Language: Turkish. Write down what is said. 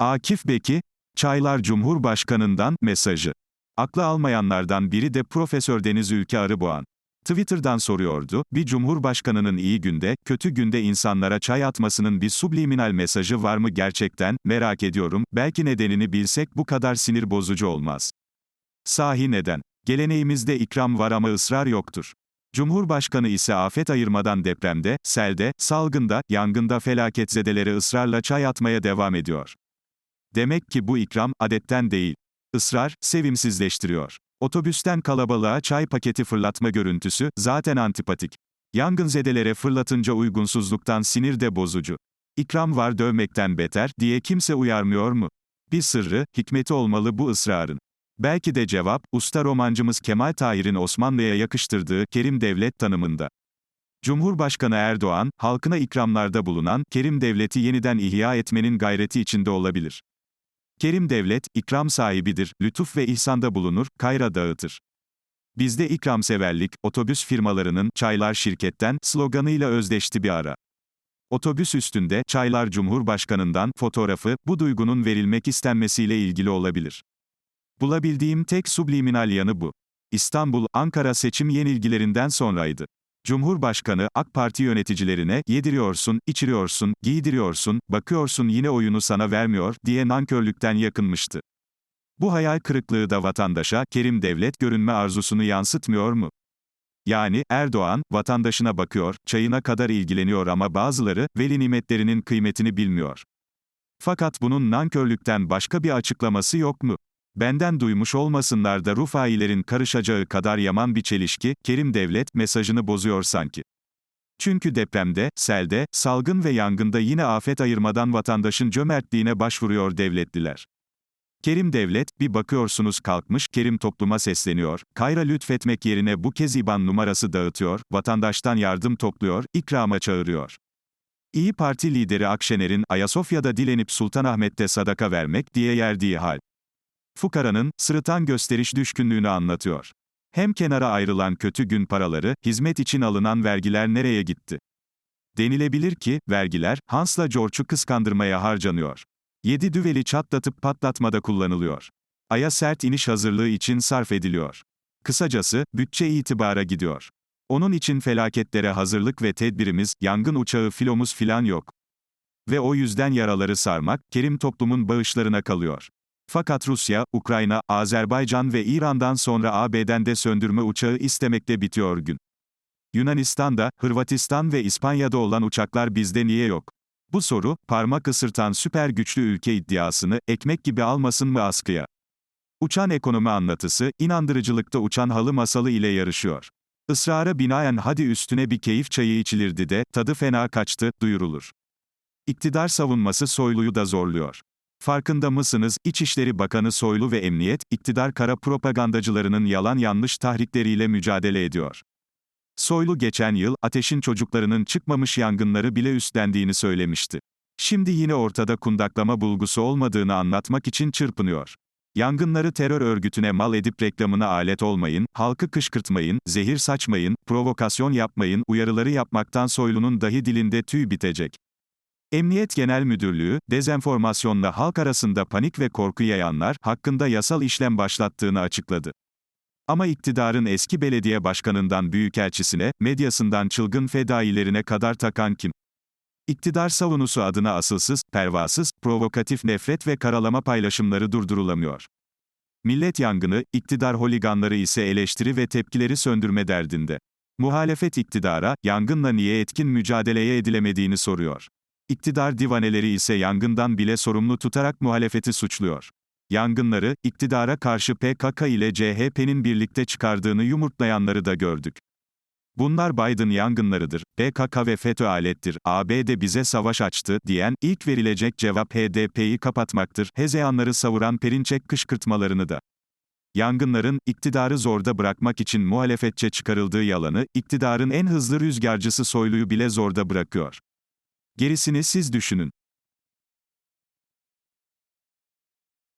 Akif Beki, Çaylar Cumhurbaşkanı'ndan mesajı. Aklı almayanlardan biri de Profesör Deniz Ülke Arıboğan. Twitter'dan soruyordu, bir cumhurbaşkanının iyi günde, kötü günde insanlara çay atmasının bir subliminal mesajı var mı gerçekten, merak ediyorum, belki nedenini bilsek bu kadar sinir bozucu olmaz. Sahi neden? Geleneğimizde ikram var ama ısrar yoktur. Cumhurbaşkanı ise afet ayırmadan depremde, selde, salgında, yangında felaketzedelere ısrarla çay atmaya devam ediyor. Demek ki bu ikram, adetten değil. Israr, sevimsizleştiriyor. Otobüsten kalabalığa çay paketi fırlatma görüntüsü, zaten antipatik. Yangınzedelere fırlatınca uygunsuzluktan sinir de bozucu. İkram var dövmekten beter, diye kimse uyarmıyor mu? Bir sırrı, hikmeti olmalı bu ısrarın. Belki de cevap, usta romancımız Kemal Tahir'in Osmanlı'ya yakıştırdığı Kerim Devlet tanımında. Cumhurbaşkanı Erdoğan, halkına ikramlarda bulunan, Kerim Devlet'i yeniden ihya etmenin gayreti içinde olabilir. Kerim Devlet, ikram sahibidir, lütuf ve ihsanda bulunur, kayra dağıtır. Bizde ikramseverlik, otobüs firmalarının, çaylar şirketten, sloganıyla özdeşti bir ara. Otobüs üstünde, çaylar Cumhurbaşkanı'ndan, fotoğrafı, bu duygunun verilmek istenmesiyle ilgili olabilir. Bulabildiğim tek subliminal yanı bu. İstanbul, Ankara seçim yenilgilerinden sonraydı. Cumhurbaşkanı, AK Parti yöneticilerine, yediriyorsun, içiriyorsun, giydiriyorsun, bakıyorsun yine oyunu sana vermiyor, diye nankörlükten yakınmıştı. Bu hayal kırıklığı da vatandaşa, Kerim Devlet görünme arzusunu yansıtmıyor mu? Yani, Erdoğan, vatandaşına bakıyor, çayına kadar ilgileniyor ama bazıları, veli nimetlerinin kıymetini bilmiyor. Fakat bunun nankörlükten başka bir açıklaması yok mu? Benden duymuş olmasınlar da Rufailerin karışacağı kadar yaman bir çelişki, Kerim Devlet, mesajını bozuyor sanki. Çünkü depremde, selde, salgın ve yangında yine afet ayırmadan vatandaşın cömertliğine başvuruyor devletliler. Kerim Devlet, bir bakıyorsunuz kalkmış, Kerim topluma sesleniyor, kayra lütfetmek yerine bu kez IBAN numarası dağıtıyor, vatandaştan yardım topluyor, ikrama çağırıyor. İyi Parti lideri Akşener'in, Ayasofya'da dilenip Sultanahmet'te sadaka vermek diye yerdiği hal. Fukaranın, sırıtan gösteriş düşkünlüğünü anlatıyor. Hem kenara ayrılan kötü gün paraları, hizmet için alınan vergiler nereye gitti? Denilebilir ki, vergiler, Hans'la George'u kıskandırmaya harcanıyor. Yedi düveli çatlatıp patlatmada kullanılıyor. Aya sert iniş hazırlığı için sarf ediliyor. Kısacası, bütçe itibara gidiyor. Onun için felaketlere hazırlık ve tedbirimiz, yangın uçağı filomuz filan yok. Ve o yüzden yaraları sarmak, kerim toplumun bağışlarına kalıyor. Fakat Rusya, Ukrayna, Azerbaycan ve İran'dan sonra AB'den de söndürme uçağı istemekle bitiyor gün. Yunanistan'da, Hırvatistan ve İspanya'da olan uçaklar bizde niye yok? Bu soru, parmak ısırtan süper güçlü ülke iddiasını, ekmek gibi almasın mı askıya? Uçan ekonomi anlatısı, inandırıcılıkta uçan halı masalı ile yarışıyor. Israra binaen hadi üstüne bir keyif çayı içilirdi de, tadı fena kaçtı, duyurulur. İktidar savunması Soylu'yu da zorluyor. Farkında mısınız, İçişleri Bakanı Soylu ve Emniyet, iktidar kara propagandacılarının yalan yanlış tahrikleriyle mücadele ediyor. Soylu geçen yıl, ateşin çocuklarının çıkmamış yangınları bile üstlendiğini söylemişti. Şimdi yine ortada kundaklama bulgusu olmadığını anlatmak için çırpınıyor. Yangınları terör örgütüne mal edip reklamına alet olmayın, halkı kışkırtmayın, zehir saçmayın, provokasyon yapmayın, uyarıları yapmaktan Soylu'nun dahi dilinde tüy bitecek. Emniyet Genel Müdürlüğü, dezenformasyonla halk arasında panik ve korku yayanlar hakkında yasal işlem başlattığını açıkladı. Ama iktidarın eski belediye başkanından büyükelçisine, medyasından çılgın fedailerine kadar takan kim? İktidar savunusu adına asılsız, pervasız, provokatif nefret ve karalama paylaşımları durdurulamıyor. Millet yangını, iktidar holiganları ise eleştiri ve tepkileri söndürme derdinde. Muhalefet iktidara, yangınla niye etkin mücadeleye edilemediğini soruyor. İktidar divaneleri ise yangından bile sorumlu tutarak muhalefeti suçluyor. Yangınları, iktidara karşı PKK ile CHP'nin birlikte çıkardığını yumurtlayanları da gördük. Bunlar Biden yangınlarıdır, PKK ve FETÖ alettir, ABD bize savaş açtı, diyen, ilk verilecek cevap HDP'yi kapatmaktır, hezeyanları savuran Perinçek kışkırtmalarını da. Yangınların, iktidarı zorda bırakmak için muhalefetçe çıkarıldığı yalanı, iktidarın en hızlı rüzgarcısı Soylu'yu bile zorda bırakıyor. Gerisini siz düşünün.